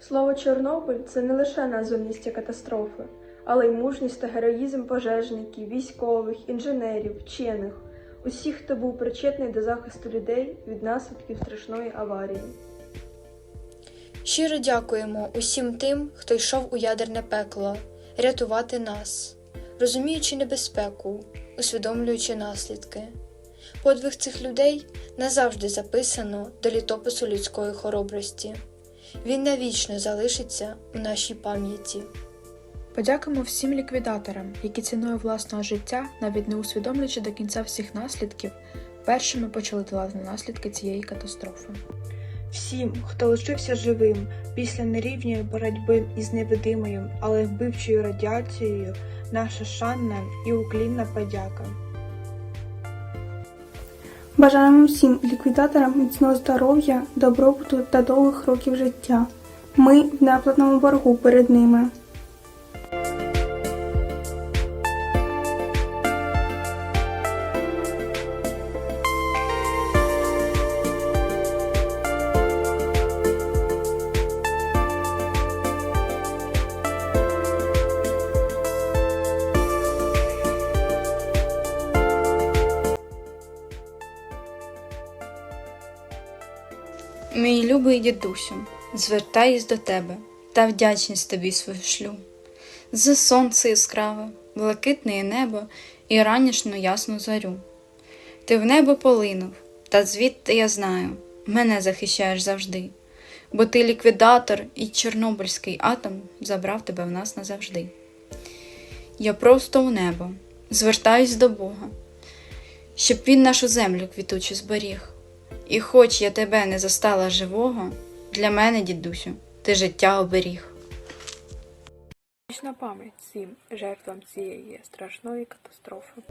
Слово Чорнобиль це не лише назва місця катастрофи, але й мужність та героїзм пожежників, військових, інженерів, вчених, усіх, хто був причетний до захисту людей від наслідків страшної аварії. Щиро дякуємо усім тим, хто йшов у ядерне пекло, рятувати нас, розуміючи небезпеку, усвідомлюючи наслідки. Подвиг цих людей назавжди записано до літопису людської хоробрості. Він навічно залишиться у нашій пам'яті. Подякуємо всім ліквідаторам, які ціною власного життя, навіть не усвідомлюючи до кінця всіх наслідків, першими почали долати наслідки цієї катастрофи. Всім, хто лишився живим після нерівньої боротьби із невидимою, але вбивчою радіацією, наша шанна і уклінна подяка. Бажаємо всім ліквідаторам міцного здоров'я, добробуту та довгих років життя. Ми в неоплатному боргу перед ними. Мій любий дідусю, звертаюсь до тебе та вдячність тобі свою шлю. За сонце яскраве, блакитне небо і ранішну ясну зорю. Ти в небо полинув, та звідти я знаю, мене захищаєш завжди, бо ти ліквідатор і Чорнобильський атом забрав тебе в нас назавжди. Я просто у небо, звертаюсь до Бога, щоб він нашу землю квітучу зберіг. І хоч я тебе не застала живого, для мене, дідусю, ти життя оберіг. На пам'ять всім жертвам цієї страшної катастрофи.